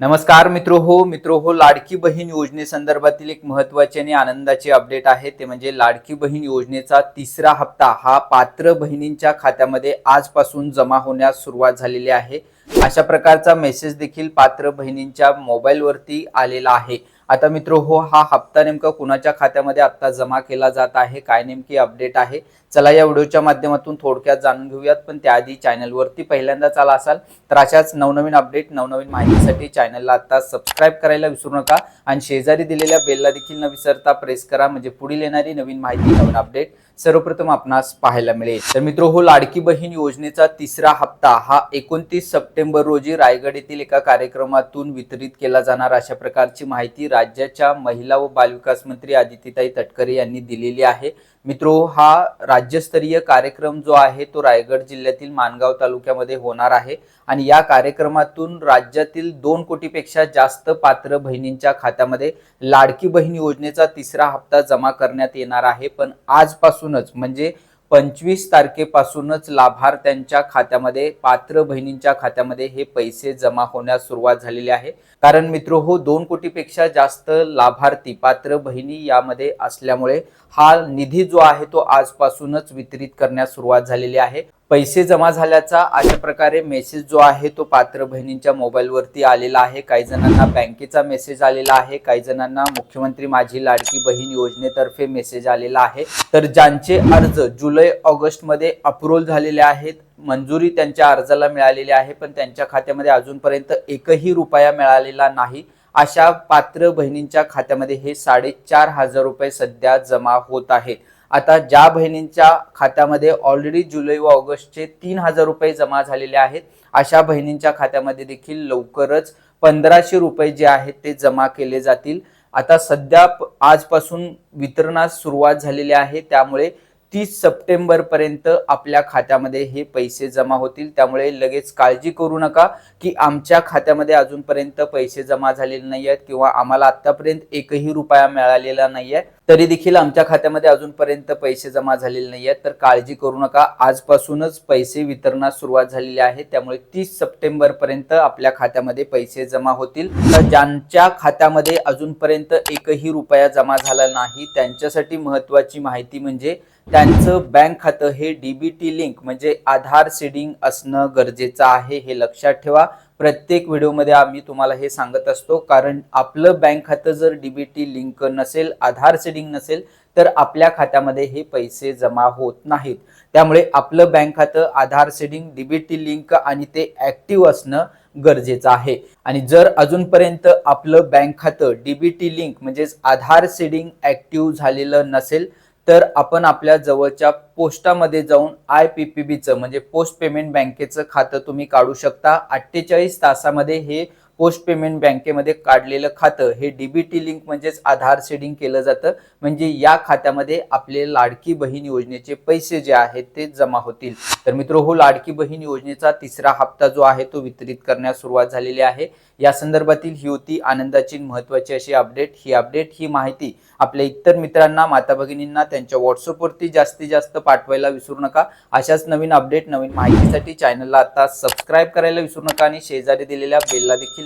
नमस्कार मित्रो हो मित्रो हो लाडकी बहीण योजनेसंदर्भातील एक महत्त्वाचे आणि आनंदाचे अपडेट आहे. ते म्हणजे लाडकी बहीण योजनेचा तिसरा हप्ता हा पात्र बहिणींच्या खात्यामध्ये आजपासून जमा होण्यास सुरुवात झालेली आहे. अशा प्रकारचा मेसेज देखील पात्र बहिणींच्या मोबाईलवरती आलेला आहे. आता मित्र हो हा हप्ता नेमका कुणाच्या खात्यामध्ये आता जमा केला जात आहे? काय नेमकी अपडेट आहे? चला या व्हिडिओच्या माध्यमातून थोडक्यात जाणून घेऊयात. पण त्याआधी चॅनलवरती पहिल्यांदाच आला असाल तर अशाच नवनवीन अपडेट नवनवीन माहितीसाठी चॅनलला आता सबस्क्राईब करायला विसरू नका. आणि शेजारी दिलेल्या बेलला देखील न विसरता प्रेस करा. म्हणजे पुढील येणारी नवीन माहिती नवीन अपडेट सर्वप्रथम आपणास पाहायला मिळेल. तर मित्र हो लाडकी बहीण योजनेचा तिसरा हप्ता हा एकोणतीस सप्टेंबर रोजी रायगड येथील एका कार्यक्रमातून वितरित केला जाणार. अशा प्रकारची माहिती राज्याच्या महिला व बालविकास मंत्री आदित्यताई तटकरे यांनी दिलेली आहे. मित्रो हा राज्यस्तरीय कार्यक्रम जो आहे तो रायगड जिल्ह्यातील माणगाव तालुक्यामध्ये होणार आहे आणि या कार्यक्रमातून राज्यातील दोन कोटीपेक्षा जास्त पात्र बहिणींच्या खात्यामध्ये लाडकी बहीण योजनेचा तिसरा हप्ता जमा करण्यात येणार आहे. पण आजपासूनच म्हणजे पंचवीस तारखेपासूनच लाभार्थ्यांच्या खात्यामध्ये पात्र बहिणींच्या खात्यामध्ये हे पैसे जमा होण्यास सुरुवात झालेली आहे. कारण मित्र हो दोन कोटीपेक्षा जास्त लाभार्थी पात्र बहिणी यामध्ये असल्यामुळे हा निधी जो आहे तो आजपासूनच वितरित करण्यास सुरुवात झालेली आहे. पैसे जमा झाल्याचा अशा प्रकारे मेसेज जो आहे तो पात्र बहिणींच्या मोबाईलवरती आलेला आहे. काही जणांना बँकेचा मेसेज आलेला आहे. काही जणांना मुख्यमंत्री माझी लाडकी बहीण योजनेतर्फे मेसेज आलेला आहे. तर ज्यांचे अर्ज जुलै ऑगस्टमध्ये अप्रूव्हल झालेले आहेत मंजुरी त्यांच्या अर्जाला मिळालेली आहे पण त्यांच्या खात्यामध्ये अजूनपर्यंत एकही रुपया मिळालेला नाही. अशा पात्र बहिणींच्या खात्यामध्ये हे साडेचार हजार रुपये सध्या जमा होत आहे आता ज्या बहिणींच्या खात्यामध्ये ऑलरेडी जुलै व ऑगस्टचे तीन हजार रुपये जमा झालेले आहेत अशा बहिणींच्या खात्यामध्ये देखील लवकरच पंधराशे रुपये जे आहेत ते जमा केले जातील. आता सध्या प- आजपासून वितरणास सुरुवात झालेली आहे त्यामुळे तीस सप्टेंबर पर्यंत आपल्या खात्यामध्ये हे पैसे जमा होतील. त्यामुळे लगेच काळजी करू नका की आमच्या खात्यामध्ये अजूनपर्यंत पैसे जमा झालेले नाही आहेत किंवा आम्हाला आतापर्यंत एकही रुपया मिळालेला नाही आहे तरी देखील आमच्या खात्यामध्ये अजूनपर्यंत पैसे जमा झालेले नाही आहेत. तर काळजी करू नका. आजपासूनच पैसे वितरणास सुरुवात झालेली आहे. त्यामुळे तीस सप्टेंबर पर्यंत आपल्या खात्यामध्ये पैसे जमा होतील. तर ज्यांच्या खात्यामध्ये अजूनपर्यंत एकही रुपया जमा झाला नाही त्यांच्यासाठी महत्वाची माहिती म्हणजे त्यांचं बँक खातं हे डीबीटी लिंक म्हणजे आधार सीडिंग असणं गरजेचं आहे हे लक्षात ठेवा. प्रत्येक व्हिडिओमध्ये आम्ही तुम्हाला हे सांगत असतो कारण आपलं बँक खातं जर डीबीटी लिंक नसेल आधार सेडिंग नसेल तर आपल्या खात्यामध्ये हे पैसे जमा होत नाहीत. त्यामुळे आपलं बँक खातं आधार सेडिंग डीबीटी लिंक आणि ते ऍक्टिव्ह असणं गरजेचं आहे. आणि जर अजूनपर्यंत आपलं बँक खातं डीबीटी लिंक म्हणजेच आधार सेडिंग ऍक्टिव्ह झालेलं नसेल तर आपण आपल्या जवळच्या पोस्टामध्ये जाऊन आय पी पी बीचं म्हणजे पोस्ट पेमेंट बँकेचं खातं तुम्ही काढू शकता. अठ्ठेचाळीस तासामध्ये हे पोस्ट पेमेंट बँकेमध्ये काढलेलं खातं हे डीबीटी लिंक म्हणजेच आधार सेडिंग केलं जातं. म्हणजे या खात्यामध्ये आपले लाडकी बहीण योजनेचे पैसे जे आहेत ते जमा होतील. तर मित्र हो लाडकी बहीण योजनेचा तिसरा हप्ता जो आहे तो वितरित करण्यास सुरुवात झालेली आहे. या संदर्भातील ही होती आनंदाची महत्वाची अशी अपडेट. ही अपडेट ही माहिती आपल्या इतर मित्रांना माता भगिनींना त्यांच्या व्हॉट्सअपवरती जास्तीत जास्त पाठवायला विसरू नका. अशाच नवीन अपडेट नवीन माहितीसाठी चॅनलला आता सबस्क्राईब करायला विसरू नका आणि शेजारी दिलेल्या बेलला देखील